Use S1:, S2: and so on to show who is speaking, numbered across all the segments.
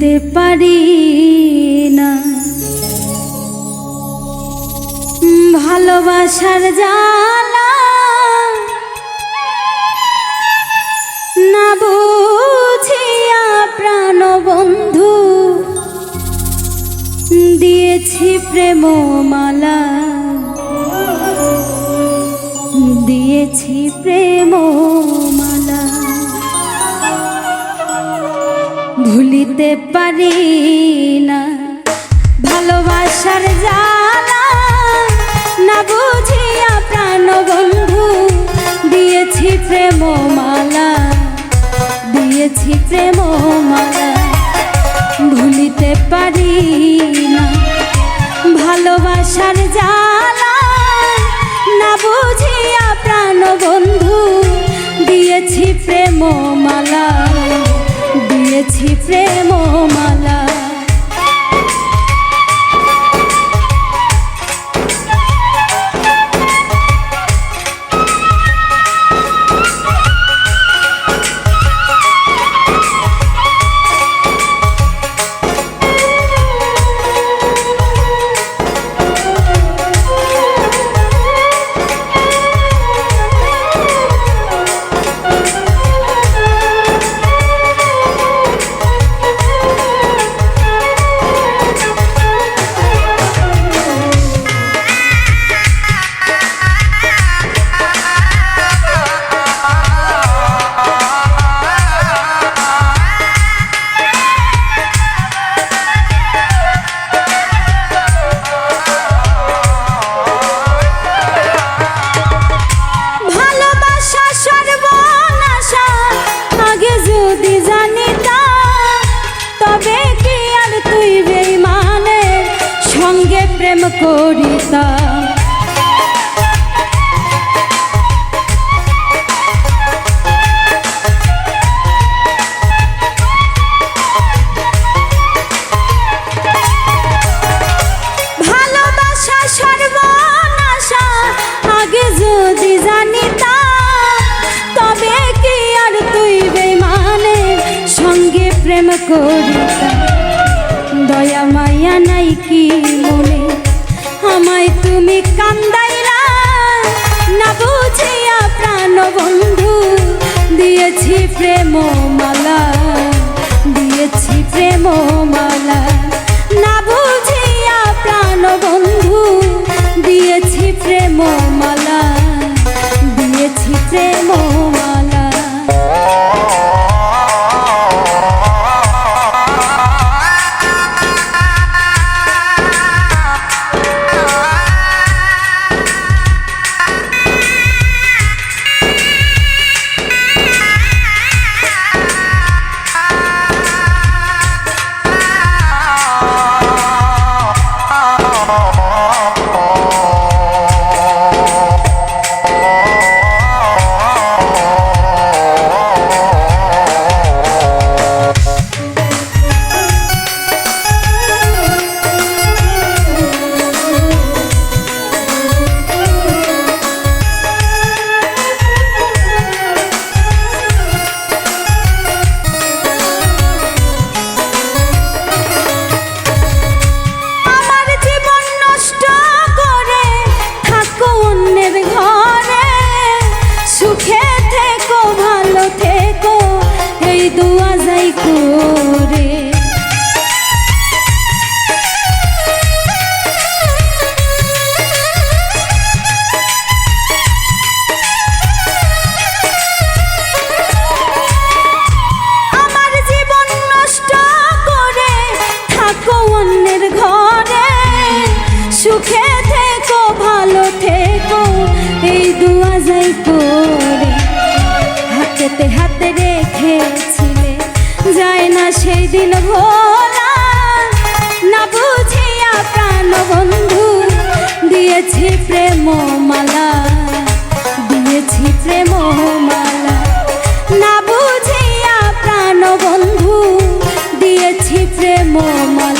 S1: ভুলিতে পারি না। ভালোবাসার জালা না বুঝিয়া প্রাণ বন্ধু দিয়েছি প্রেম মালা দিয়েছি প্রেম ভুলিতে পারি না। ভালোবাসার জালা করিতাম। ভালোবাসা আগে যদি তবে আর তুই সঙ্গে প্রেম প্রেম মালা। হাতেতে হাতে রেখেছিলে। যায় না সেই দিন ভোলা। না বুঝিয়া প্রাণ বন্ধু দিয়েছি প্রেম মালা দিয়েছি প্রেম মালা না বুঝিয়া প্রাণ বন্ধু দিয়েছি প্রেম মালা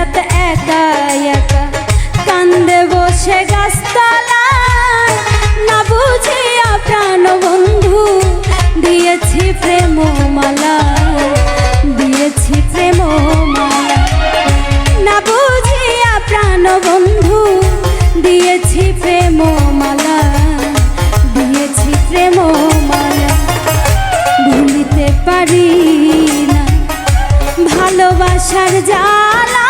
S1: যত একা একা কান্দে বসে গাছতলায়। না বুঝিয়া প্রাণ বন্ধু, দিয়েছি প্রেম মালা, দিয়েছি প্রেম মালা। না বুঝিয়া প্রাণ বন্ধু, দিয়েছি প্রেম মালা, দিয়েছি প্রেম মালা। ভুলিতে পারি না ভালোবাসার জ্বালা